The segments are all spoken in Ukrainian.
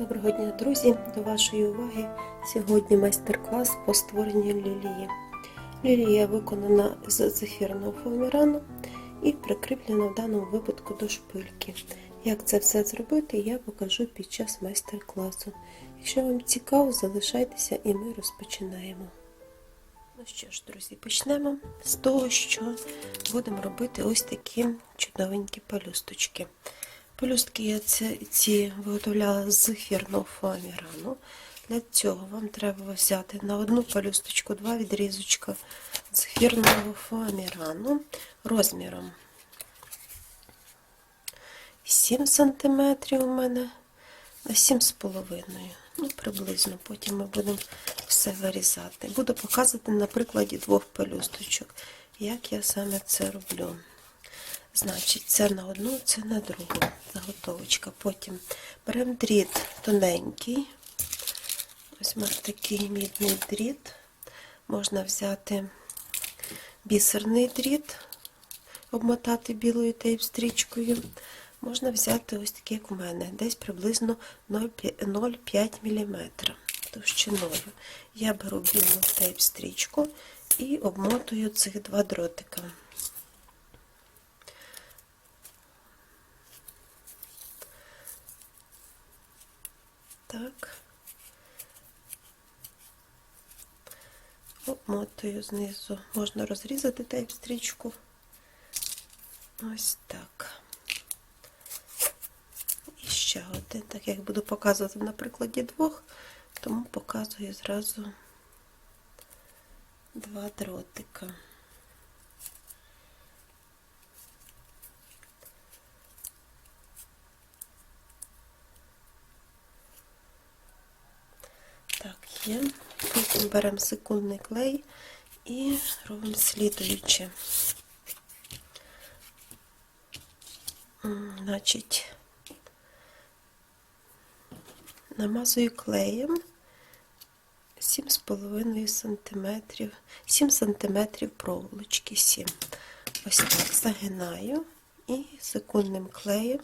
Доброго дня, друзі! До вашої уваги сьогодні майстер-клас по створенню лілії. Лілія виконана з зефірного фоамірану і прикріплена в даному випадку до шпильки. Як це все зробити, я покажу під час майстер-класу. Якщо вам цікаво, залишайтеся і ми розпочинаємо. Ну що ж, друзі, почнемо з того, що будемо робити ось такі чудовенькі пелюсточки. Пелюстки я ці, ці виготовляла з ефірного фоамірану. Для цього вам треба взяти на одну пелюсточку два відрізочка з ефірного розміром 7 см у мене на 7,5 Ну, приблизно. Потім ми будемо все вирізати. Буду показувати на прикладі двох пелюсточок, як я саме це роблю. Значить, це на одну, це на другу заготовочка. Потім беремо дріт тоненький. Ось у такий мідний дріт. Можна взяти бісерний дріт, обмотати білою тейп-стрічкою. Можна взяти ось такий, як у мене, десь приблизно 0,5 мм товщиною. Я беру білу тейп-стрічку і обмотую цих два дротика. Так. Обмотую знизу. Можна розрізати тейп-стрічку. Ось так. І ще один. Так як буду показувати на прикладі двох, тому показую зразу два дротика. Так, є. Потім беремо секундний клей і робимо слідуюче. Значить, намазую клеєм 7,5 см, 7 см проволочки 7. Ось так загинаю і секундним клеєм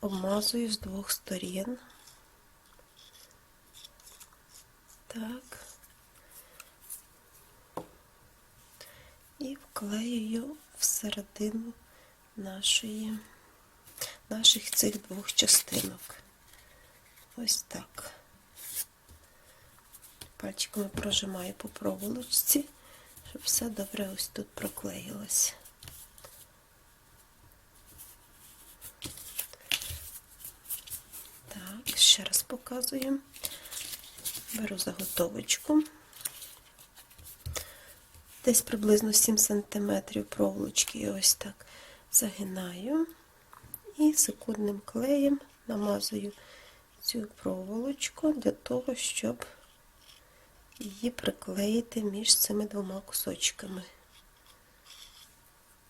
обмазую з двох сторін. Так. І вклеюю всередину нашої, наших цих двох частинок. Ось так. Пальчиками прожимаю по проволочці, щоб все добре ось тут проклеїлося. Так, ще раз показуємо. Беру заготовочку, десь приблизно 7 см проволочки ось так загинаю і секундним клеєм намазую цю проволочку для того, щоб її приклеїти між цими двома кусочками.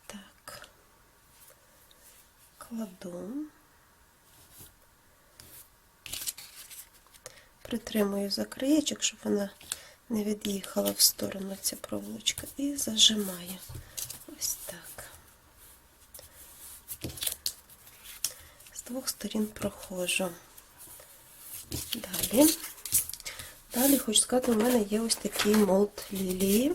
Так, кладу. Притримую за краєчок, щоб вона не від'їхала в сторону ця проволочка, і зажимаю. Ось так. З двох сторін проходжу. Далі. Далі, хочу сказати, у мене є ось такий молд лілії.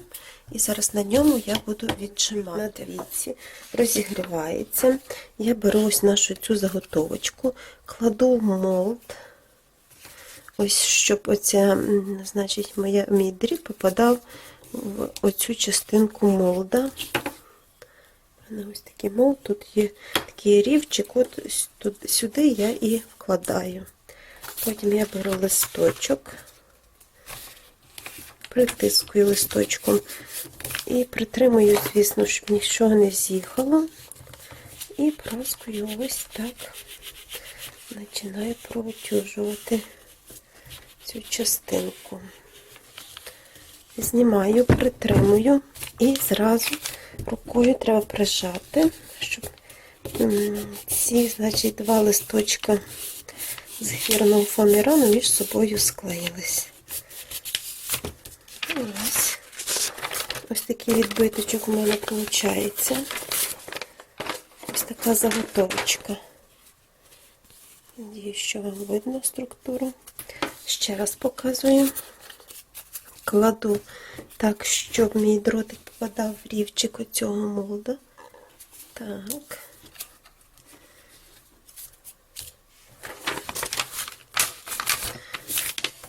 І зараз на ньому я буду віджимати. Двійці розігрівається. Я беру ось нашу цю заготовочку, кладу в молд. Ось, щоб оця, значить, моя, мій дріт попадав в оцю частинку молда. Ось такий молд, тут є такий рівчик, от сюди я і вкладаю. Потім я беру листочок, притискую листочком і притримую, звісно, щоб нічого не з'їхало. І праскою ось так починаю протюжувати цю частинку. Знімаю, притримую і зразу рукою треба прижати, щоб ці, значить, два листочка з ефірного фоамірану між собою склеїлись. Ось. Ось такий відбиточок у мене виходить. Ось така заготовочка. Надіюсь, що вам видно структуру. Ще раз показую. Кладу так, щоб мій дротик попадав в рівчик оцього молда. Так.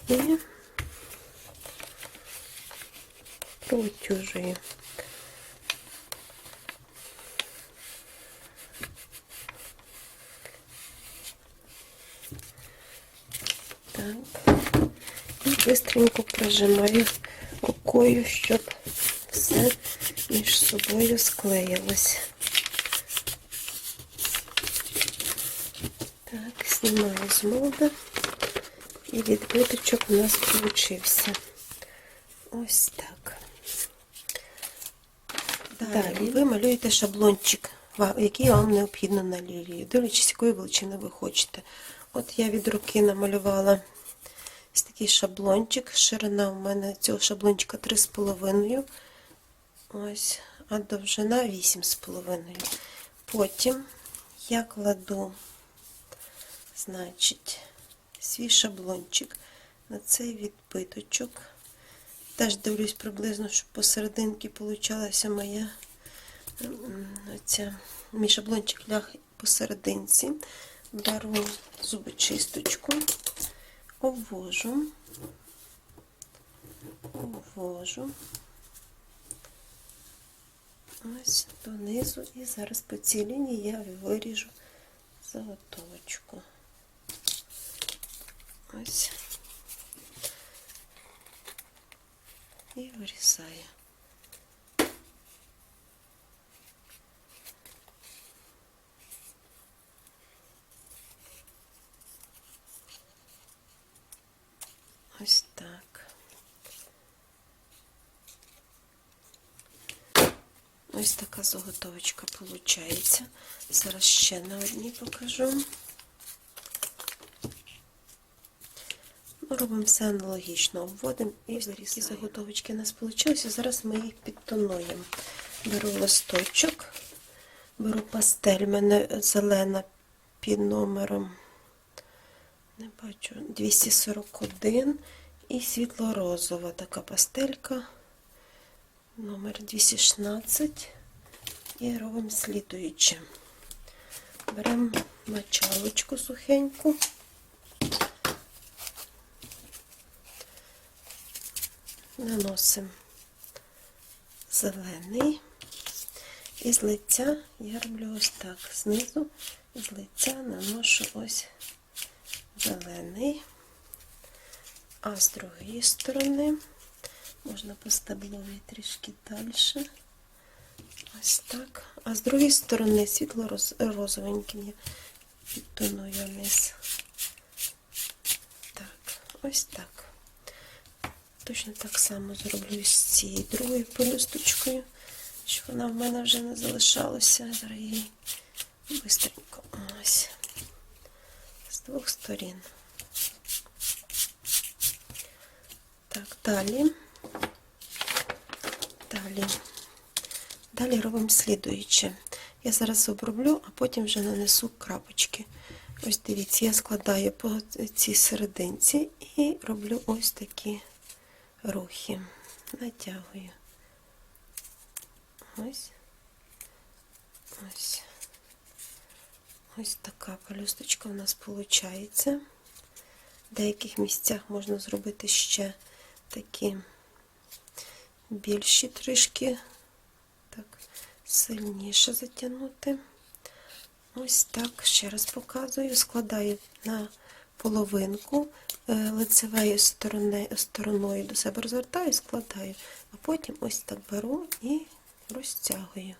І протюжую. І бистренько прижимаю рукою, щоб все між собою склеїлось. Так, знімаю з молда. І відбиточок у нас получився. Ось так. Далі ви малюєте шаблончик, який вам необхідно на лілію, дивлячись, якої величини ви хочете. От я від руки намалювала ось такий шаблончик. Ширина у мене цього шаблончика 3,5. Ось, а довжина 8,5. Потім я кладу, значить, свій шаблончик на цей відбиточок. Теж дивлюсь приблизно, щоб посерединки получалася моя оця, мій шаблончик ляг посерединці. Беру зубочисточку, обвожу, обвожу ось донизу і зараз по цій лінії я виріжу заготовочку. Ось. І вирізаю. Ось так. Ось така заготовочка виходить. Зараз ще на одній покажу. Ну, Робимо все аналогічно, обводимо і зарізки заготовочки у нас вийшли. Зараз ми їх підтонуємо. Беру листочок, беру пастель, у мене зелена під номером, не бачу, 241 і світло-розова така пастелька, номер 216 і робимо слідуюче. Беремо мочалочку сухеньку. наносимо зелений. І з лиця я роблю ось так. Знизу з лиця наношу ось зелений, а з другої сторони можна по стебловій трішки далі. Ось так. А з другої сторони світло розовеньким я підтоную вниз. Так, ось так. Точно так само зроблю з цією другою пелюсточкою, щоб вона в мене вже не залишалася. Зараз її бистренько ось з двох сторін. Так, далі. Далі. Далі робимо слідуюче. Я зараз оброблю, а потім вже нанесу крапочки. Ось дивіться, я складаю по цій серединці і роблю ось такі рухи. Натягую. Ось. Ось. Ось така пелюсточка у нас виходить. В деяких місцях можна зробити ще такі більші трішки, сильніше затягнути. Ось так, ще раз показую, складаю на половинку е, лицевою сторони, стороною до себе розвертаю, складаю, а потім ось так беру і розтягую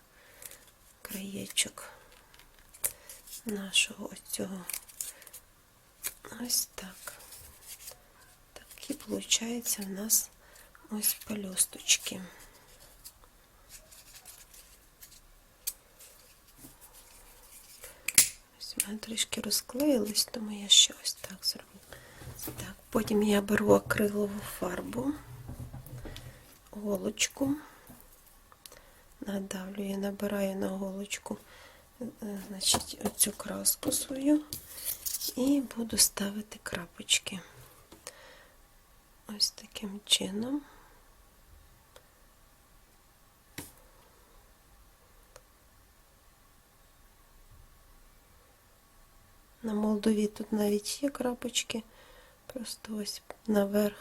краєчок нашого ось. Ось так. Так і виходить у нас ось пелюсточки. Ось у мене трішки розклеїлось, тому я ще ось так зроблю. Так, потім я беру акрилову фарбу, голочку, надавлюю, набираю на голочку, е, значить, оцю краску свою І буду ставити крапочки. Ось таким чином. На молдові тут навіть є крапочки, просто ось наверх,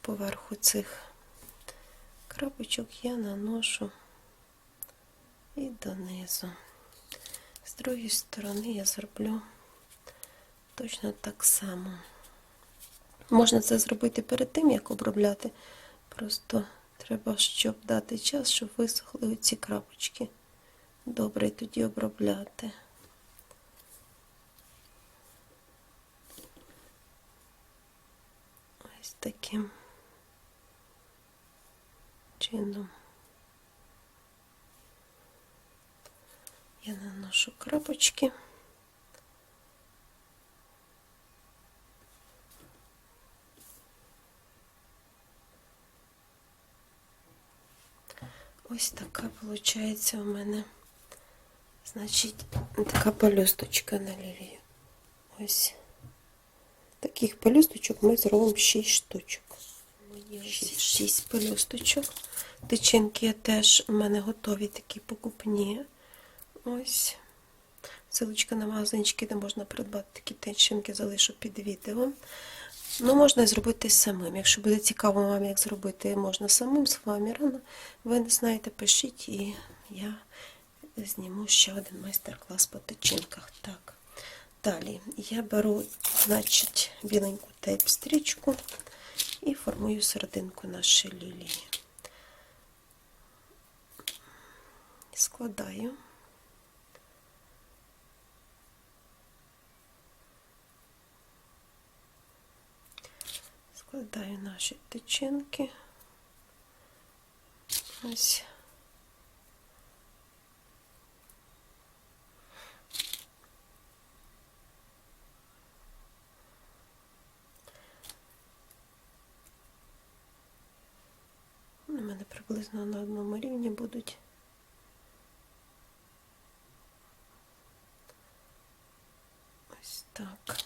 поверху цих крапочок я наношу і донизу. З другої сторони я зроблю точно так само. Можна це зробити перед тим, як обробляти. Просто треба, щоб дати час, щоб висохли ці крапочки. Добре тоді обробляти. Ось таким чином. Я наношу крапочки. Ось така виходить у мене, значить, така пелюсточка на лілію. Ось таких пелюсточок ми зробимо 6 штучок. 6, 6 пелюсточок. Тичинки теж у мене готові такі покупні. Ось. Силочка на магазинчики, де можна придбати такі тичинки, залишу під відео. Ну, можна зробити самим. Якщо буде цікаво вам, як зробити, можна самим з вами рано. Ви не знаєте, пишіть, і я зніму ще один майстер-клас по тичинках. Так. Далі я беру, значить, біленьку тейп-стрічку і формую серединку нашої лілії. Складаю. Складаю наші тичинки. Ось. приблизно на одному рівні будуть. Ось так.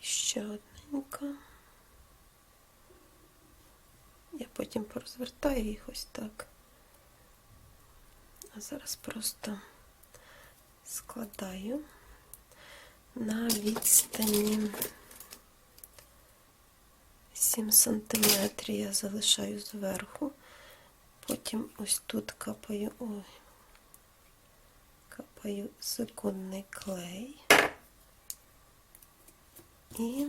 І ще одненька. Я потім порозвертаю їх ось так. А зараз просто складаю на відстані 7 сантиметрів я залишаю зверху, потім ось тут капаю, ой, капаю секундний клей і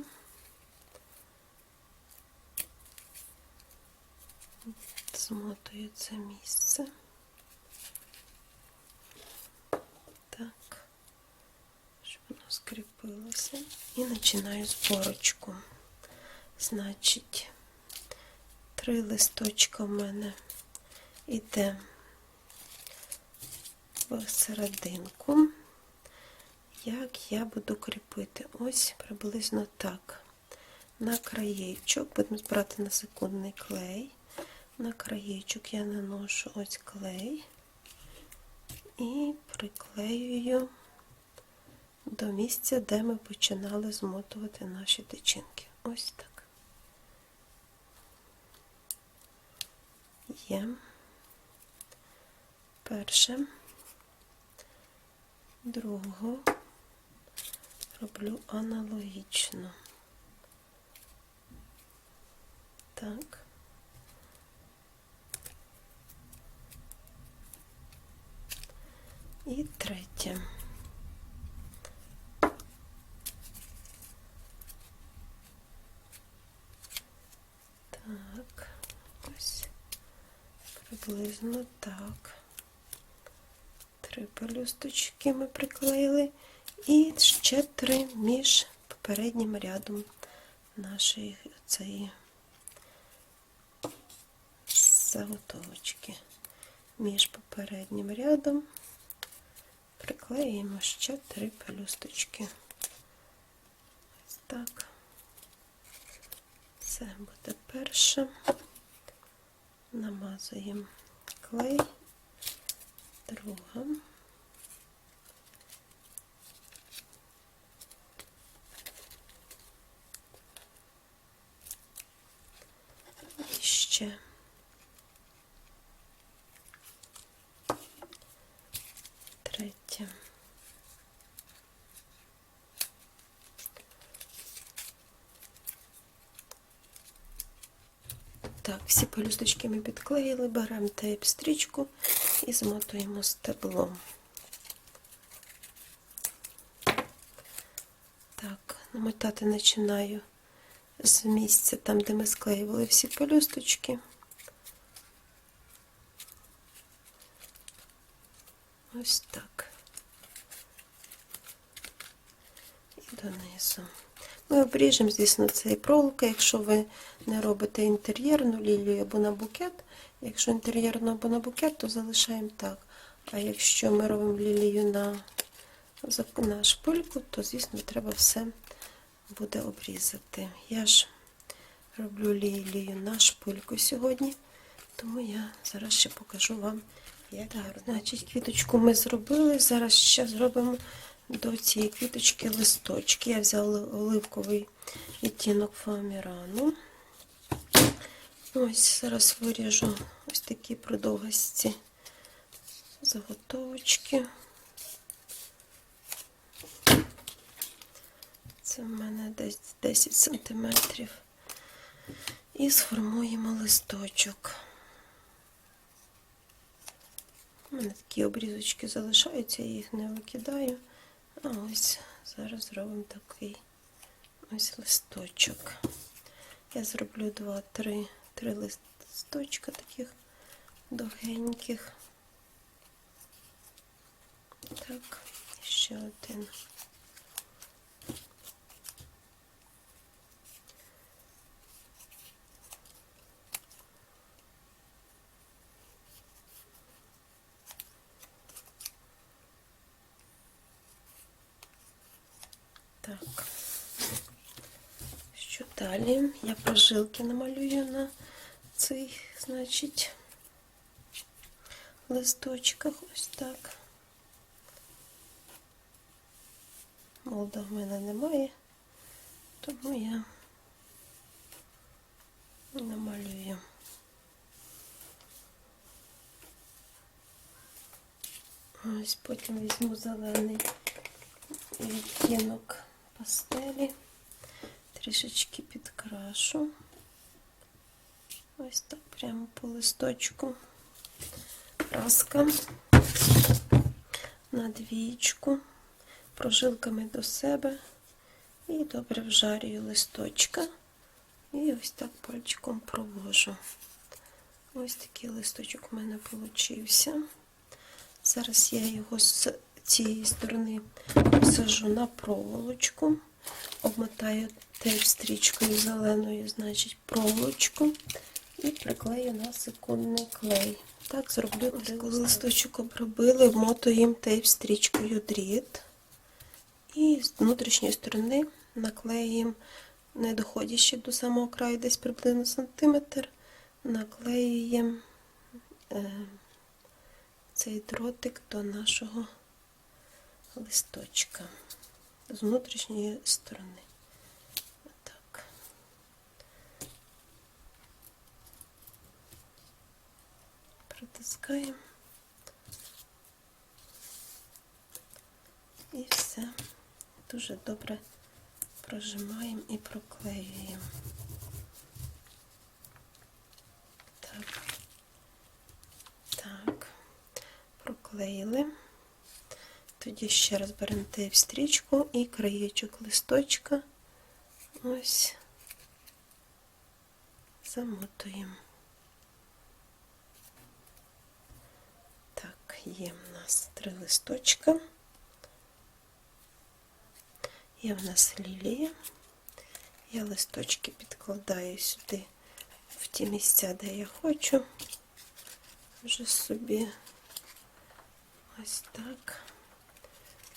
змотую це місце. Так, щоб воно скріпилося. І починаю зборочку. Значить, три листочка в мене йде в серединку. Як я буду кріпити? Ось приблизно так. На краєчок, будемо збирати на секундний клей. На краєчок я наношу ось клей і приклеюю до місця, де ми починали змотувати наші тичинки. Ось так. Є перше, другого роблю аналогічно. Так. І третє. Так, ось приблизно так. Три пелюсточки ми приклеїли. І ще три між попереднім рядом нашої цієї заготовочки. Між попереднім рядом приклеїмо ще три пелюсточки. Ось так. Це буде перше. Намазуємо клей, друга. третє. Так, всі пелюсточки ми підклеїли, беремо тейп стрічку і змотуємо стеблом. Так, намотати починаю з місця, там, де ми склеювали всі пелюсточки. Ось так. І донизу. Ми обріжемо, звісно, цей проволока, якщо ви не робите інтер'єрну лілію або на букет. Якщо інтер'єрну або на букет, то залишаємо так. А якщо ми робимо лілію на, на шпильку, то, звісно, треба все буде обрізати. Я ж роблю лілію на шпильку сьогодні, тому я зараз ще покажу вам, як так, значить, квіточку ми зробили. Зараз ще зробимо до цієї квіточки листочки. Я взяла оливковий відтінок фоамірану. Ось зараз виріжу ось такі продовгості заготовочки. Це в мене десь 10 сантиметрів. І сформуємо листочок. У мене такі обрізочки залишаються, я їх не викидаю. А ось зараз зробимо такий ось листочок. Я зроблю два-три три листочка таких довгеньких. Так, ще один. Так. Що далі? Я прожилки намалюю на цих, значить, листочках. Ось так. Молда в мене немає, тому я намалюю. Ось потім візьму зелений відтінок пастелі, трішечки підкрашу. Ось так прямо по листочку. Краска на двічку, прожилками до себе і добре вжарюю листочка. І ось так пальчиком провожу. Ось такий листочок у мене получився. Зараз я його з цієї сторони посажу на проволочку, обмотаю теж стрічкою зеленою, значить, проволочку і приклею на секундний клей. Так зроблю, Ось коли листочок обробили, вмотуємо тейп стрічкою дріт. І з внутрішньої сторони наклеїмо, не доходячи до самого краю, десь приблизно сантиметр, наклеюємо е, цей дротик до нашого листочка з внутрішньої сторони. Протискаємо і все дуже добре прожимаємо і проклеюємо. Так. Так. Проклеїли. Тоді ще раз беремо тейп стрічку і краєчок листочка. Ось замотуємо. Так, є в нас три листочка. Є в нас лілія. Я листочки підкладаю сюди в ті місця, де я хочу. Вже собі ось так.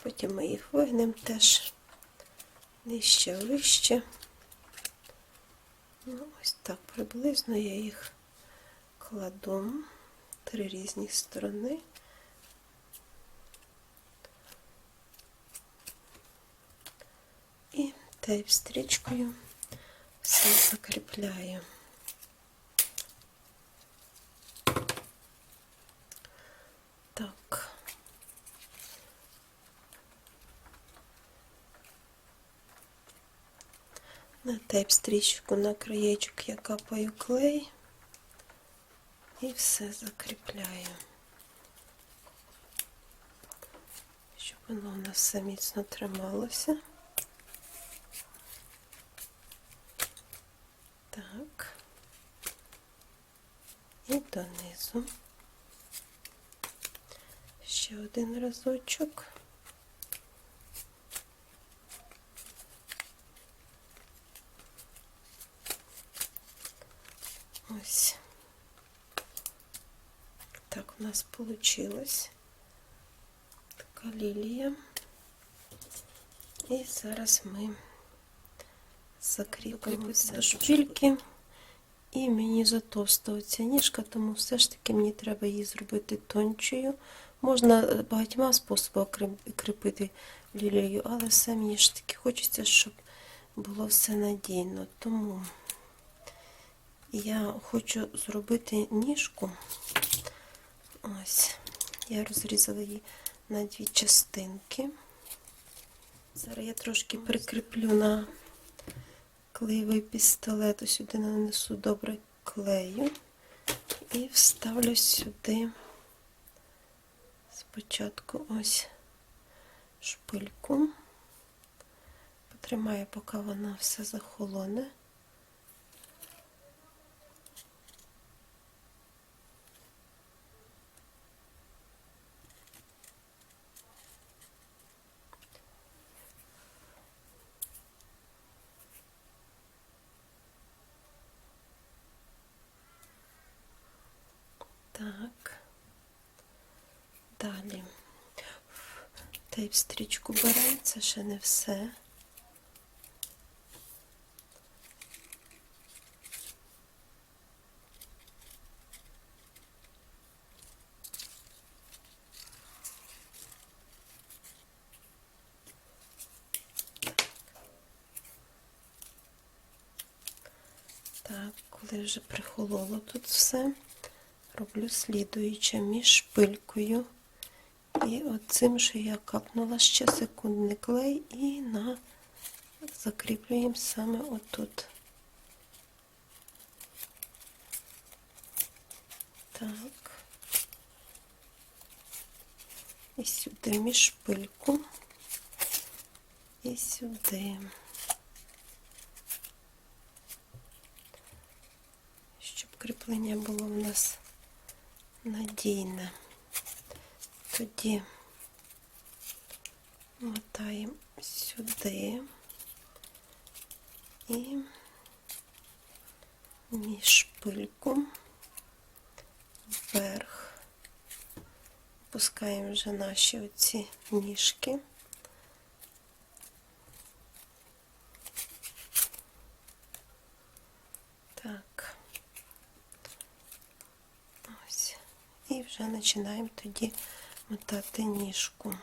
Потім ми їх вигнемо теж нижче вище. Ну, ось так приблизно я їх кладу три різні сторони. тейп стрічкою все закріпляю. Так. На тейп стрічку на краєчок я капаю клей і все закріпляю. Щоб воно у нас все міцно трималося. Донизу. Ще один разочок. Ось. Так у нас получилось. Така лілія. І зараз ми закріпимо до шпильки. І мені затовста оця ніжка, тому все ж таки мені треба її зробити тончою. Можна е, багатьма способами кріпити лілію, але все мені ж таки хочеться, щоб було все надійно. Тому я хочу зробити ніжку. Ось, я розрізала її на дві частинки. Зараз я трошки прикріплю на клеєвий пістолет. Сюди нанесу добре клею і вставлю сюди спочатку ось шпильку. Потримаю, поки вона все захолоне. Так. Далі. Тейп стрічку беремо, це ще не все. Так, коли вже прихололо тут все, роблю слідуюче між шпилькою і оцим, що я капнула ще секундний клей і на закріплюємо саме отут. Так. І сюди між шпильку. І сюди. Щоб кріплення було в нас надійне. Тоді мотаємо сюди і між шпильку вверх. Пускаємо вже наші оці ніжки. Так. Ось. І вже починаємо тоді мотати ніжку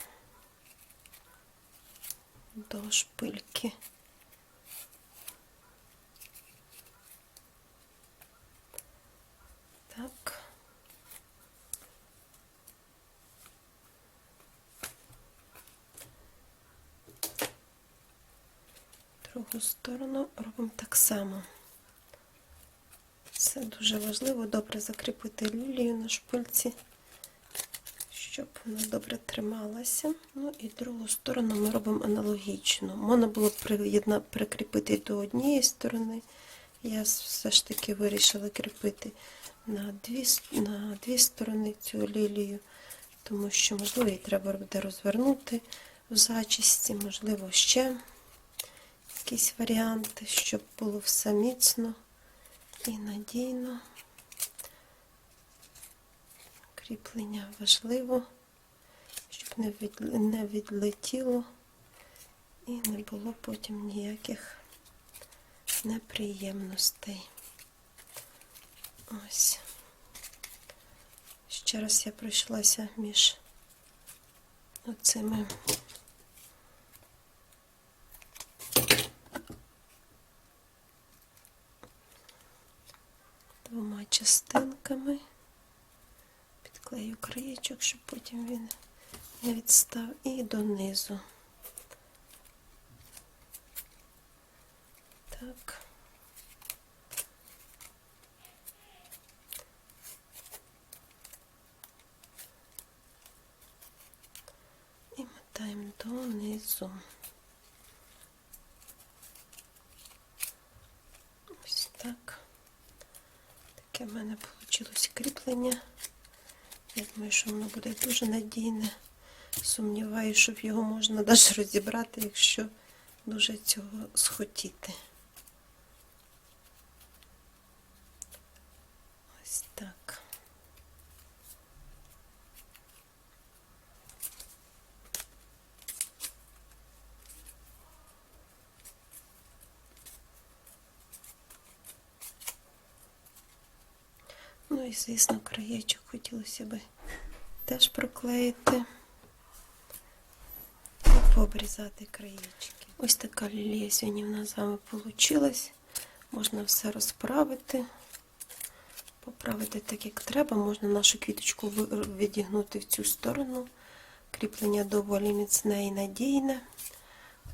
до шпильки. Так. Другу сторону робимо так само. Це дуже важливо добре закріпити лілію на шпильці, вона добре трималася. Ну і другу сторону ми робимо аналогічно. Можна було прикріпити до однієї сторони. Я все ж таки вирішила кріпити на дві, на дві сторони цю лілію, тому що, можливо, її треба буде розвернути в зачісті, можливо, ще якісь варіанти, щоб було все міцно і надійно. Кріплення важливо, не, від, не відлетіло і не було потім ніяких неприємностей. Ось. Ще раз я пройшлася між оцими двома частинками. Підклею краєчок, щоб потім він не відстав, і донизу. так. І мотаємо донизу. Ось так. Таке в мене вийшло кріплення. Я думаю, що воно буде дуже надійне. Сумніваюся, що його можна навіть розібрати, якщо дуже цього схотіти. Ось так. Ну і, звісно, краєчок хотілося би теж проклеїти пообрізати краєчки. Ось така лілія в нас з вами вийшла. Можна все розправити, поправити так, як треба. Можна нашу квіточку відігнути в цю сторону. Кріплення доволі міцне і надійне.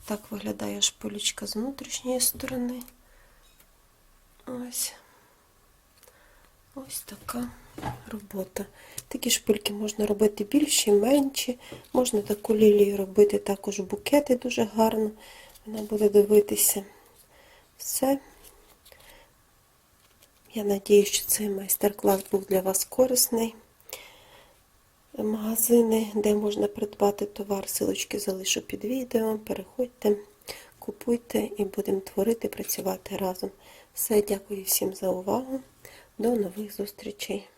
Так виглядає шпилечка з внутрішньої сторони. Ось. Ось така робота. Такі шпильки можна робити більші, менші. Можна таку лілію робити також букети дуже гарно. Вона буде дивитися. Все. Я надію, що цей майстер-клас був для вас корисний. Магазини, де можна придбати товар, силочки залишу під відео. Переходьте, купуйте і будемо творити, працювати разом. Все, дякую всім за увагу. До нових зустрічей.